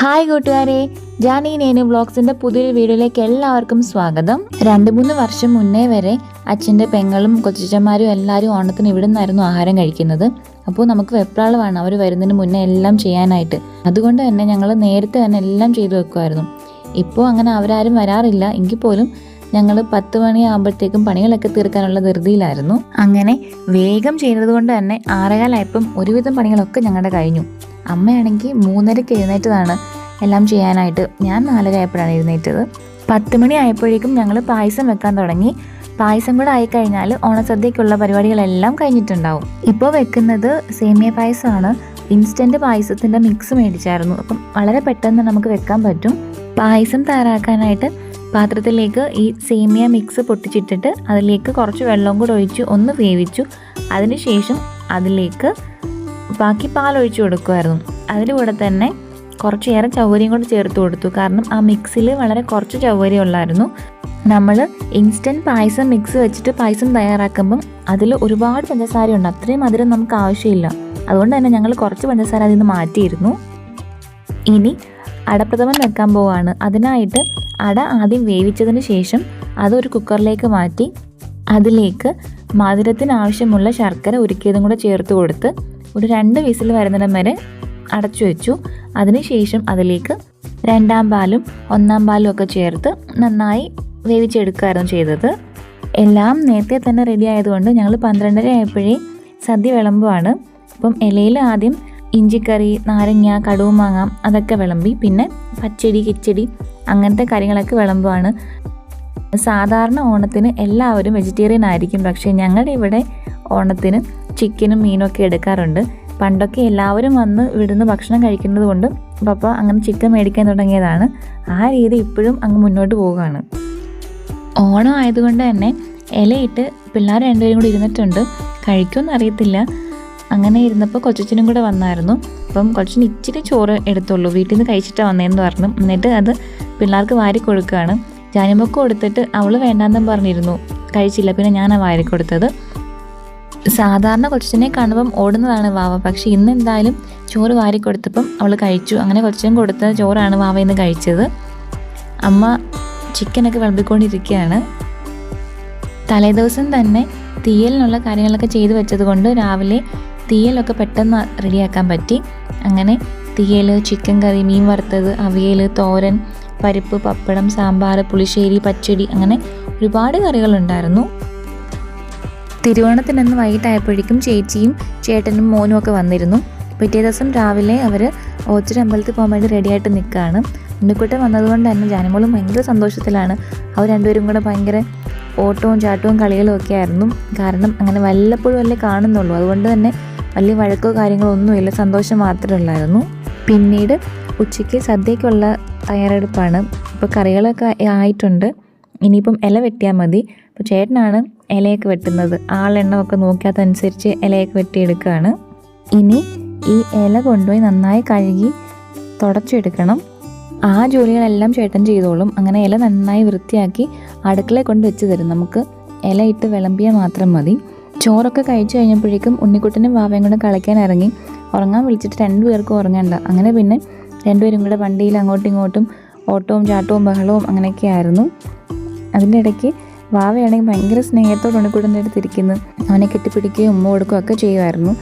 Hi കൂട്ടുകാരെ ജാനി നേനു ബ്ലോഗ്സിന്റെ പുതിയൊരു വീഡിയോയിലേക്ക് എല്ലാവർക്കും സ്വാഗതം. രണ്ട് മൂന്ന് വർഷം മുന്നേ വരെ അച്ഛന്റെ പെങ്ങളും കൊച്ചച്ചന്മാരും എല്ലാവരും ഓണത്തിന് ഇവിടെ നിന്നായിരുന്നു ആഹാരം കഴിക്കുന്നത്. അപ്പോൾ നമുക്ക് വെപ്രാളമാണ് അവർ വരുന്നതിന് മുന്നേ എല്ലാം ചെയ്യാനായിട്ട്. അതുകൊണ്ട് തന്നെ ഞങ്ങൾ നേരത്തെ തന്നെ എല്ലാം ചെയ്തു വെക്കുമായിരുന്നു. ഇപ്പോൾ അങ്ങനെ അവരാരും വരാറില്ല. എങ്കിൽ പോലും ഞങ്ങൾ പത്ത് മണിയാകുമ്പോഴത്തേക്കും പണികളൊക്കെ തീർക്കാനുള്ള ധൃതിയിലായിരുന്നു. അങ്ങനെ വേഗം ചെയ്യുന്നത് കൊണ്ട് തന്നെ ആറേകാലായപ്പം ഒരുവിധം പണികളൊക്കെ ഞങ്ങളുടെ കഴിഞ്ഞു. അമ്മയാണെങ്കിൽ മൂന്നരയ്ക്ക് എഴുന്നേറ്റതാണ്. എല്ലാം ചെയ്യാനായിട്ട് ഞാൻ നാലര ആയപ്പോഴാണ് എഴുന്നേറ്റത്. പത്ത് മണി ആയപ്പോഴേക്കും ഞങ്ങൾ പായസം വെക്കാൻ തുടങ്ങി. പായസം കൂടെ ആയിക്കഴിഞ്ഞാൽ ഓണസദ്യക്കുള്ള പരിപാടികളെല്ലാം കഴിഞ്ഞിട്ടുണ്ടാവും. ഇപ്പോൾ വെക്കുന്നത് സേമിയ പായസമാണ്. ഇൻസ്റ്റന്റ് പായസത്തിന്റെ മിക്സ് മേടിച്ചായിരുന്നു. അപ്പം വളരെ പെട്ടെന്ന് നമുക്ക് വെക്കാൻ പറ്റും. പായസം തയ്യാറാക്കാനായിട്ട് പാത്രത്തിലേക്ക് ഈ സേമിയ മിക്സ് പൊട്ടിച്ചിട്ടിട്ട് അതിലേക്ക് കുറച്ച് വെള്ളം കൂടെ ഒഴിച്ച് ഒന്ന് വേവിച്ചു. അതിനുശേഷം അതിലേക്ക് ബാക്കി പാൽ ഒഴിച്ചു കൊടുക്കുമായിരുന്നു അതിലൂടെ തന്നെ കുറച്ചേറെ ചവ്വരിയും കൂടെ ചേർത്ത് കൊടുത്തു. കാരണം ആ മിക്സിൽ വളരെ കുറച്ച് ചവ്വരി ഉള്ളായിരുന്നു. നമ്മൾ ഇൻസ്റ്റന്റ് പായസം മിക്സ് വെച്ചിട്ട് പായസം തയ്യാറാക്കുമ്പം അതിൽ ഒരുപാട് പഞ്ചസാര ഉണ്ട്. അത്രയും മധുരം നമുക്ക് ആവശ്യമില്ല. അതുകൊണ്ട് തന്നെ ഞങ്ങൾ കുറച്ച് പഞ്ചസാര അതിൽ നിന്ന് മാറ്റിയിരുന്നു. ഇനി അടപ്രഥമൻ വെക്കാൻ പോവാണ്. അതിനായിട്ട് അട ആദ്യം വേവിച്ചതിന് ശേഷം അതൊരു കുക്കറിലേക്ക് മാറ്റി അതിലേക്ക് മധുരത്തിന് ആവശ്യമുള്ള ശർക്കര ഒരുക്കിയതും കൂടെ ചേർത്ത് കൊടുത്ത് ഒരു രണ്ട് വിസിൽ വരുന്നിടം വരെ അടച്ചു വെച്ചു. അതിനുശേഷം അതിലേക്ക് രണ്ടാം പാലും ഒന്നാം പാലും ഒക്കെ ചേർത്ത് നന്നായി വേവിച്ചെടുക്കുകയായിരുന്നു ചെയ്തത്. എല്ലാം നേരത്തെ തന്നെ റെഡി ആയതുകൊണ്ട് ഞങ്ങൾ പന്ത്രണ്ടര ആയപ്പോഴേ സദ്യ വിളമ്പുവാണ്. അപ്പം ഇലയിൽ ആദ്യം ഇഞ്ചിക്കറി നാരങ്ങ കടുവുമാങ്ങ അതൊക്കെ വിളമ്പി പിന്നെ പച്ചടി കിച്ചടി അങ്ങനത്തെ കാര്യങ്ങളൊക്കെ വിളമ്പുവാണ്. സാധാരണ ഓണത്തിന് എല്ലാവരും വെജിറ്റേറിയൻ ആയിരിക്കും. പക്ഷേ ഞങ്ങളുടെ ഇവിടെ ഓണത്തിന് ചിക്കനും മീനും ഒക്കെ എടുക്കാറുണ്ട്. പണ്ടൊക്കെ എല്ലാവരും വന്ന് ഇവിടുന്ന് ഭക്ഷണം കഴിക്കുന്നത് കൊണ്ട് പപ്പ അങ്ങനെ ചിക്കൻ മേടിക്കാൻ തുടങ്ങിയതാണ്. ആ രീതി ഇപ്പോഴും അങ്ങ് മുന്നോട്ട് പോവുകയാണ്. ഓണം ആയതുകൊണ്ട് തന്നെ ഇലയിട്ട് പിള്ളേർ രണ്ടുപേരും കൂടി ഇരുന്നിട്ടുണ്ട്. കഴിക്കുമെന്ന് അറിയത്തില്ല. അങ്ങനെ ഇരുന്നപ്പോൾ കൊച്ചച്ഛനും കൂടെ വന്നായിരുന്നു. അപ്പം കൊച്ചിന് ഇച്ചിരി ചോറ് എടുത്തുള്ളൂ. വീട്ടിൽ നിന്ന് കഴിച്ചിട്ടാണ് വന്നതെന്ന് പറഞ്ഞു. എന്നിട്ട് അത് പിള്ളേർക്ക് വാരി കൊടുക്കുകയാണ്. ജാനിമൊക്കെ കൊടുത്തിട്ട് അവൾ വേണ്ടാന്നും പറഞ്ഞിരുന്നു. കഴിച്ചില്ല. പിന്നെ ഞാനാണ് വാരി കൊടുത്തത്. സാധാരണ കൊച്ചിനെ കാണുമ്പം ഓടുന്നതാണ് വാവ. പക്ഷെ ഇന്ന് എന്തായാലും ചോറ് വാരി കൊടുത്തപ്പം അവൾ കഴിച്ചു. അങ്ങനെ കൊച്ചിനും കൊടുത്ത ചോറാണ് വാവ ഇന്ന് കഴിച്ചത്. അമ്മ ചിക്കനൊക്കെ വിളമ്പിക്കൊണ്ടിരിക്കുകയാണ്. തലേദിവസം തന്നെ തീയലിനുള്ള കാര്യങ്ങളൊക്കെ ചെയ്തു വെച്ചത് കൊണ്ട് രാവിലെ തീയലൊക്കെ പെട്ടെന്ന് റെഡിയാക്കാൻ പറ്റി. അങ്ങനെ തീയൽ ചിക്കൻ കറി മീൻ വറുത്തത് അവിയൽ തോരൻ പരിപ്പ് പപ്പടം സാമ്പാർ പുളിശ്ശേരി പച്ചടി അങ്ങനെ ഒരുപാട് കറികളുണ്ടായിരുന്നു. തിരുവോണത്തിനന്ന് വൈകിട്ടായപ്പോഴേക്കും ചേച്ചിയും ചേട്ടനും മോനും ഒക്കെ വന്നിരുന്നു. പിറ്റേ ദിവസം രാവിലെ അവർ ഓച്ചിരി അമ്പലത്തിൽ പോകാൻ വേണ്ടി റെഡിയായിട്ട് നിൽക്കുകയാണ് ഉണ്ണിക്കുട്ടൻ വന്നതുകൊണ്ട് തന്നെ ജാനമോളും ഭയങ്കര സന്തോഷത്തിലാണ്. അവർ രണ്ടുപേരും കൂടെ ഭയങ്കര ഓട്ടവും ചാട്ടവും കളികളും ഒക്കെ ആയിരുന്നു. കാരണം അങ്ങനെ വല്ലപ്പോഴും അല്ലേ കാണുന്നുള്ളൂ. അതുകൊണ്ട് തന്നെ വലിയ വഴക്കോ കാര്യങ്ങളോ ഒന്നുമില്ല സന്തോഷം മാത്രമേ ഉള്ളായിരുന്നു. പിന്നീട് ഉച്ചയ്ക്ക് സദ്യക്കുള്ള തയ്യാറെടുപ്പാണ്. ഇപ്പോൾ കറികളൊക്കെ ആയിട്ടുണ്ട്. ഇനിയിപ്പം ഇല വെട്ടിയാൽ മതി. അപ്പോൾ ചേട്ടനാണ് ഇലയൊക്കെ വെട്ടുന്നത്. ആളെണ്ണമൊക്കെ നോക്കിയതനുസരിച്ച് ഇലയൊക്കെ വെട്ടിയെടുക്കുകയാണ് ഇനി ഈ ഇല കൊണ്ടുപോയി നന്നായി കഴുകി തുടച്ചെടുക്കണം. ആ ജോലികളെല്ലാം ചേട്ടൻ ചെയ്തോളും. അങ്ങനെ ഇല നന്നായി വൃത്തിയാക്കി അടുക്കളയിൽ കൊണ്ട് വെച്ച് തരും. നമുക്ക് ഇല ഇട്ട് വിളമ്പിയാൽ മാത്രം മതി. ചോറൊക്കെ കഴിച്ചു കഴിഞ്ഞപ്പോഴേക്കും ഉണ്ണിക്കുട്ടനും വാവയും കൂടെ കളിക്കാൻ ഇറങ്ങി. ഉറങ്ങാൻ വിളിച്ചിട്ട് രണ്ടുപേർക്കും ഉറങ്ങണ്ട. അങ്ങനെ പിന്നെ രണ്ടുപേരും കൂടെ വണ്ടിയിൽ അങ്ങോട്ടും ഇങ്ങോട്ടും ഓട്ടവും ചാട്ടവും ബഹളവും അങ്ങനെയൊക്കെ ആയിരുന്നു അതിന്റെ ഇടയ്ക്ക് വാവയാണെങ്കിൽ ഭയങ്കര സ്നേഹത്തോടെ ഉണ്ണിക്കുട്ടന്റെ അടുത്ത് അവനെ കെട്ടിപ്പിടിക്കുകയും ഉമ്മ കൊടുക്കുകയും ഒക്കെ ചെയ്യുമായിരുന്നു.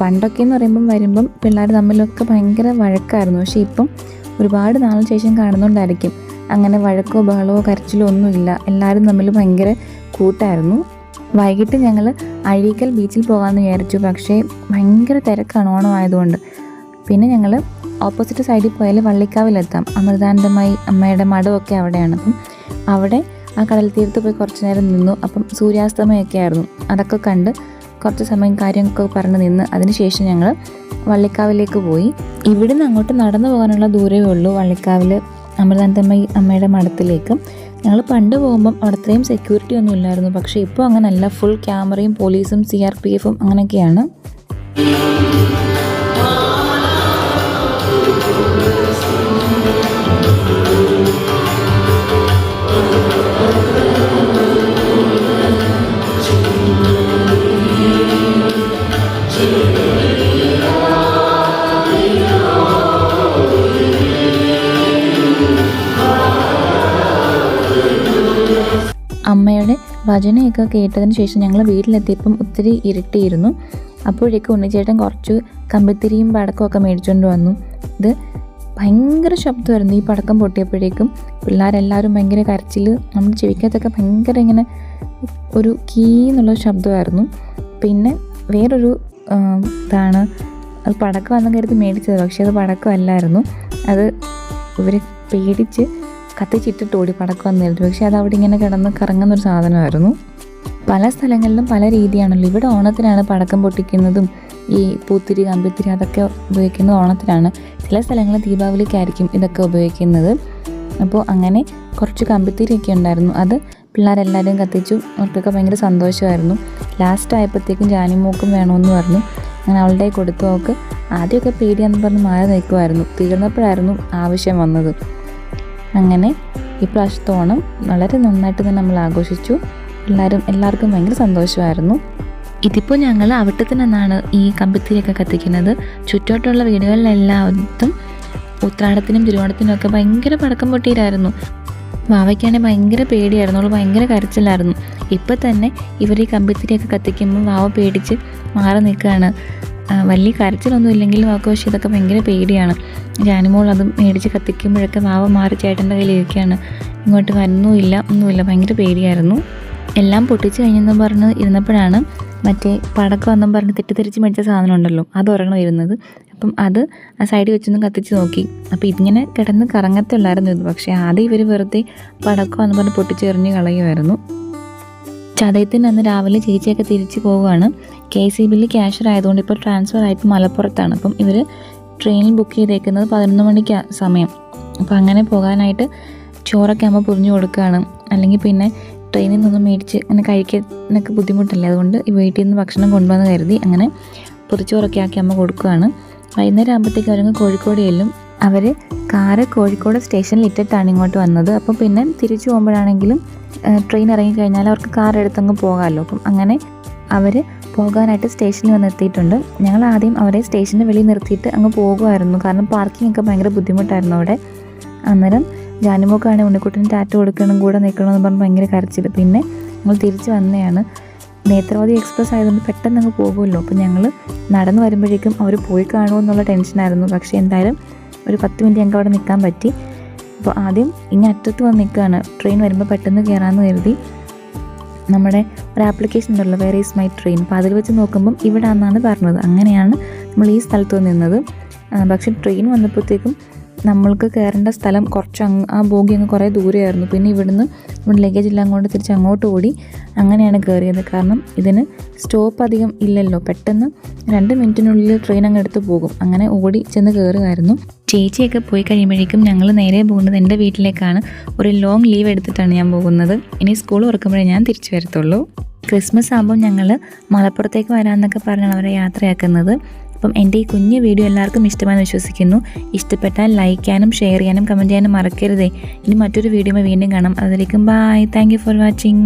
പണ്ടൊക്കെ എന്ന് പറയുമ്പം വരുമ്പം പിള്ളേർ തമ്മിലൊക്കെ ഭയങ്കര വഴക്കായിരുന്നു. പക്ഷേ ഇപ്പം ഒരുപാട് നാളിന് ശേഷം കാണുന്നുണ്ടായിരിക്കും. അങ്ങനെ വഴക്കോ ബഹളമോ കരച്ചിലോ ഒന്നുമില്ല. എല്ലാവരും തമ്മിൽ ഭയങ്കര കൂട്ടായിരുന്നു. വൈകിട്ട് ഞങ്ങൾ അഴീക്കൽ ബീച്ചിൽ പോകാമെന്ന് വിചാരിച്ചു. പക്ഷേ ഭയങ്കര തിരക്കാണ് ഓണം ആയതുകൊണ്ട്. പിന്നെ ഞങ്ങൾ ഓപ്പോസിറ്റ് സൈഡിൽ പോയാൽ വള്ളിക്കാവിലെത്താം. അമൃതാനന്ദമായി അമ്മയുടെ മഠമൊക്കെ അവിടെയാണ്. അപ്പം അവിടെ ആ കടൽ തീരത്ത് പോയി കുറച്ച് നേരം നിന്നു. അപ്പം സൂര്യാസ്തമയമൊക്കെ ആയിരുന്നു. അതൊക്കെ കണ്ട് കുറച്ച് സമയം കാര്യമൊക്കെ പറഞ്ഞ് നിന്ന് അതിനുശേഷം ഞങ്ങൾ വള്ളിക്കാവിലേക്ക് പോയി. ഇവിടുന്ന് അങ്ങോട്ട് നടന്നു പോകാനുള്ള ദൂരമേ ഉള്ളൂ. വള്ളിക്കാവിൽ അമൃതാനന്ദമയി അമ്മയുടെ മഠത്തിലേക്കും. ഞങ്ങൾ പണ്ട് പോകുമ്പം അവിടെ അത്രയും സെക്യൂരിറ്റി ഒന്നും ഇല്ലായിരുന്നു. പക്ഷേ ഇപ്പോൾ അങ്ങനല്ല ഫുൾ ക്യാമറയും പോലീസും സി ആർ പി എഫും അങ്ങനെയൊക്കെയാണ്. ഭജനയൊക്കെ കേട്ടതിന് ശേഷം ഞങ്ങൾ വീട്ടിലെത്തിയപ്പം ഒത്തിരി ഇരുട്ടിയിരുന്നു. അപ്പോഴേക്കും ഉണ്ണിച്ചേട്ടൻ കുറച്ച് കമ്പിത്തിരിയും പടക്കവും ഒക്കെ മേടിച്ചുകൊണ്ട് വന്നു. ഇത് ഭയങ്കര ശബ്ദമായിരുന്നു. ഈ പടക്കം പൊട്ടിയപ്പോഴേക്കും പിള്ളേരെല്ലാവരും ഭയങ്കര കരച്ചിൽ നമ്മൾ ചെവിക്കകത്തൊക്കെ ഭയങ്കര ഇങ്ങനെ ഒരു കീ എന്നുള്ള ശബ്ദമായിരുന്നു. പിന്നെ വേറൊരു ഇതാണ്. അത് പടക്കം വന്ന കരുതി മേടിച്ചത് പക്ഷേ അത് പടക്കമല്ലായിരുന്നു. അത് ഇവർ പേടിച്ച് കത്തിച്ചിട്ടിട്ട് ഓടി പടക്കം വന്നു കരുതി പക്ഷേ അത് അവിടെ ഇങ്ങനെ കിടന്ന് കറങ്ങുന്ന ഒരു സാധനമായിരുന്നു. പല സ്ഥലങ്ങളിലും പല രീതിയാണല്ലോ. ഇവിടെ ഓണത്തിനാണ് പടക്കം പൊട്ടിക്കുന്നതും ഈ പൂത്തിരി കമ്പിത്തിരി അതൊക്കെ ഉപയോഗിക്കുന്നത് ഓണത്തിനാണ്. ചില സ്ഥലങ്ങളിൽ ദീപാവലിക്കായിരിക്കും ഇതൊക്കെ ഉപയോഗിക്കുന്നത്. അപ്പോൾ അങ്ങനെ കുറച്ച് കമ്പിത്തിരിയൊക്കെ ഉണ്ടായിരുന്നു. അത് പിള്ളേരെല്ലാവരും കത്തിച്ചു. അവർക്കൊക്കെ ഭയങ്കര സന്തോഷമായിരുന്നു. ലാസ്റ്റ് ആയപ്പോഴത്തേക്കും ജാനിമൂക്കും വേണമെന്ന് പറഞ്ഞു. അങ്ങനെ അവളുടെ കൊടുത്തു. അവൾക്ക് ആദ്യമൊക്കെ പേടിയാന്ന് പറഞ്ഞ് മാറി നിൽക്കുമായിരുന്നു. തീർന്നപ്പോഴായിരുന്നു ആവശ്യം വന്നത്. അങ്ങനെ ഇപ്രാവശ്യത്തെ ഓണം വളരെ നന്നായിട്ട് തന്നെ നമ്മൾ ആഘോഷിച്ചു. എല്ലാവരും എല്ലാവർക്കും ഭയങ്കര സന്തോഷമായിരുന്നു. ഇതിപ്പോൾ ഞങ്ങൾ അവിട്ടത്തിനെന്നാണ് ഈ കമ്പിത്തിരിയൊക്കെ കത്തിക്കുന്നത്. ചുറ്റോട്ടുള്ള വീടുകളിലെല്ലാത്തും ഉത്രാടത്തിനും തിരുവോണത്തിനും ഒക്കെ ഭയങ്കര പടക്കം പൊട്ടിയിലായിരുന്നു വാവയ്ക്കാണെങ്കിൽ ഭയങ്കര പേടിയായിരുന്നു. അവൾ ഭയങ്കര കരച്ചിലായിരുന്നു. ഇപ്പം തന്നെ ഇവർ ഈ കമ്പിത്തിരിയൊക്കെ കത്തിക്കുമ്പോൾ വാവ പേടിച്ച് മാറി നിൽക്കുകയാണ്. വലിയ കരച്ചിലൊന്നും ഇല്ലെങ്കിലും അവൾക്ക് പക്ഷേ ഇതൊക്കെ ഭയങ്കര പേടിയാണ്. ജാനിമോൾ അത് മേടിച്ച് കത്തിക്കുമ്പോഴൊക്കെ മാവ മാറി ചേട്ടന്റെ കയ്യിൽ ഇരിക്കുകയാണ് ഇങ്ങോട്ട് വരുന്നുമില്ല ഒന്നുമില്ല ഭയങ്കര പേടിയായിരുന്നു. എല്ലാം പൊട്ടിച്ച് കഴിഞ്ഞെന്ന് പറഞ്ഞ് ഇരുന്നപ്പോഴാണ് മറ്റേ പടക്കം എന്നും പറഞ്ഞ് തെറ്റിദ്ധരിച്ച് മേടിച്ച സാധനം ഉണ്ടല്ലോ അത് ഒരെണ്ണം ഇരുന്നത്. അപ്പം അത് ആ സൈഡിൽ വെച്ചൊന്ന് കത്തിച്ച് നോക്കി. അപ്പോൾ ഇതിങ്ങനെ കിടന്ന് കറങ്ങത്തുള്ളായിരുന്നു ഇത്. പക്ഷേ ആദ്യം ഇവർ വെറുതെ പടക്കം എന്ന് പറഞ്ഞ് പൊട്ടിച്ചെറിഞ്ഞ് കളയുമായിരുന്നു. ചതയത്തിന് അന്ന് രാവിലെ ചേച്ചിയൊക്കെ തിരിച്ചു പോവുകയാണ്. കെ സി ബിയിൽ ക്യാഷർ ആയതുകൊണ്ട് ഇപ്പോൾ ട്രാൻസ്ഫർ ആയിട്ട് മലപ്പുറത്താണ്. അപ്പം ഇവർ ട്രെയിനിൽ ബുക്ക് ചെയ്തേക്കുന്നത് പതിനൊന്ന് മണിക്ക് സമയം. അപ്പോൾ അങ്ങനെ പോകാനായിട്ട് ചോറൊക്കെ ആകുമ്പോൾ പൊരിഞ്ഞു കൊടുക്കുകയാണ് അല്ലെങ്കിൽ പിന്നെ ട്രെയിനിൽ നിന്നും മേടിച്ച് അങ്ങനെ കഴിക്കാനൊക്കെ ബുദ്ധിമുട്ടല്ലേ? അതുകൊണ്ട് വീട്ടിൽ നിന്ന് ഭക്ഷണം കൊണ്ടുവന്ന് കരുതി അങ്ങനെ പൊറിച്ചോറൊക്കെ ആക്കി അമ്മ കൊടുക്കുകയാണ് വൈകുന്നേരം ആകുമ്പോഴത്തേക്ക് അവരങ്ങ് കോഴിക്കോട് ചെല്ലും. അവർ കാറ് കോഴിക്കോട് സ്റ്റേഷനിൽ ഇട്ടിട്ടാണ് ഇങ്ങോട്ട് വന്നത്. അപ്പോൾ പിന്നെ തിരിച്ചു പോകുമ്പോഴാണെങ്കിലും ട്രെയിൻ ഇറങ്ങിക്കഴിഞ്ഞാൽ അവർക്ക് കാർ എടുത്തങ്ങ് പോകാമല്ലോ. അപ്പം അങ്ങനെ അവർ പോകാനായിട്ട് സ്റ്റേഷനിൽ വന്ന് എത്തിയിട്ടുണ്ട്. ഞങ്ങൾ ആദ്യം അവരെ സ്റ്റേഷന് വെളിയിൽ നിർത്തിയിട്ട് അങ്ങ് പോകുമായിരുന്നു. കാരണം പാർക്കിംഗ് ഒക്കെ ഭയങ്കര ബുദ്ധിമുട്ടായിരുന്നു അവിടെ. അന്നേരം ജാനുമോക്കാണ് ഉണ്ണിക്കുട്ടന് ടാറ്റ കൊടുക്കണം കൂടെ നിൽക്കണം എന്ന് പറഞ്ഞ് ഭയങ്കര കരച്ചിൽ പിന്നെ ഞങ്ങൾ തിരിച്ചു വന്നതാണ്. നേത്രാവതി എക്സ്പ്രസ് ആയതുകൊണ്ട് പെട്ടെന്ന് അങ്ങ് പോകുമല്ലോ. അപ്പോൾ ഞങ്ങൾ നടന്നു വരുമ്പോഴേക്കും അവർ പോയി കാണുമോ എന്നുള്ള ടെൻഷനായിരുന്നു പക്ഷേ എന്തായാലും ഒരു പത്ത് മിനിറ്റ് ഞങ്ങൾക്ക് അവിടെ നിൽക്കാൻ പറ്റി. അപ്പോൾ ആദ്യം ഇനി അറ്റത്ത് വന്ന് നിൽക്കുകയാണ്. ട്രെയിൻ വരുമ്പോൾ പെട്ടെന്ന് കയറാമെന്ന് കരുതി. നമ്മുടെ ഒരു ആപ്ലിക്കേഷൻ ഉണ്ടല്ലോ വേറെ ഈസ് മൈ ട്രെയിൻ അപ്പോൾ അതിൽ വെച്ച് നോക്കുമ്പം ഇവിടെ ആണെന്നാണ് പറഞ്ഞത്. അങ്ങനെയാണ് നമ്മൾ ഈ സ്ഥലത്ത് നിന്നത്. പക്ഷേ ട്രെയിൻ വന്നപ്പോഴത്തേക്കും നമ്മൾക്ക് കയറേണ്ട സ്ഥലം കുറച്ച് അങ്ങ് ആ ബോഗി അങ്ങ് കുറേ ദൂരെയായിരുന്നു. പിന്നെ ഇവിടുന്ന് നമ്മുടെ ലഗേജ് എല്ലാം കൊണ്ട് തിരിച്ച് അങ്ങോട്ട് ഓടി അങ്ങനെയാണ് കയറിയത്. കാരണം ഇതിന് സ്റ്റോപ്പ് അധികം ഇല്ലല്ലോ. പെട്ടെന്ന് രണ്ട് മിനിറ്റിനുള്ളിൽ ട്രെയിൻ അങ്ങ് എടുത്ത് പോകും. അങ്ങനെ ഓടി ചെന്ന് കയറുമായിരുന്നു. ചേച്ചിയൊക്കെ പോയി കഴിയുമ്പോഴേക്കും ഞങ്ങൾ നേരെ പോകുന്നത് എന്റെ വീട്ടിലേക്കാണ്. ഒരു ലോങ് ലീവ് എടുത്തിട്ടാണ് ഞാൻ പോകുന്നത്. ഇനി സ്കൂൾ ഉറക്കുമ്പോഴേ ഞാൻ തിരിച്ചു വരത്തുള്ളൂ. ക്രിസ്മസ് ആകുമ്പോൾ ഞങ്ങൾ മലപ്പുറത്തേക്ക് വരാമെന്നൊക്കെ പറഞ്ഞാണ് അവരെ യാത്രയാക്കുന്നത്. അപ്പം എന്റെ ഈ കുഞ്ഞു വീഡിയോ എല്ലാവർക്കും ഇഷ്ടമാണെന്ന് വിശ്വസിക്കുന്നു. ഇഷ്ടപ്പെട്ടാൽ ലൈക്ക് ചെയ്യാനും ഷെയർ ചെയ്യാനും കമന്റ് ചെയ്യാനും മറക്കരുതേ. ഇനി മറ്റൊരു വീഡിയോ വീണ്ടും കാണാം. അതിലേക്കും ബായ് താങ്ക് ഫോർ വാച്ചിങ്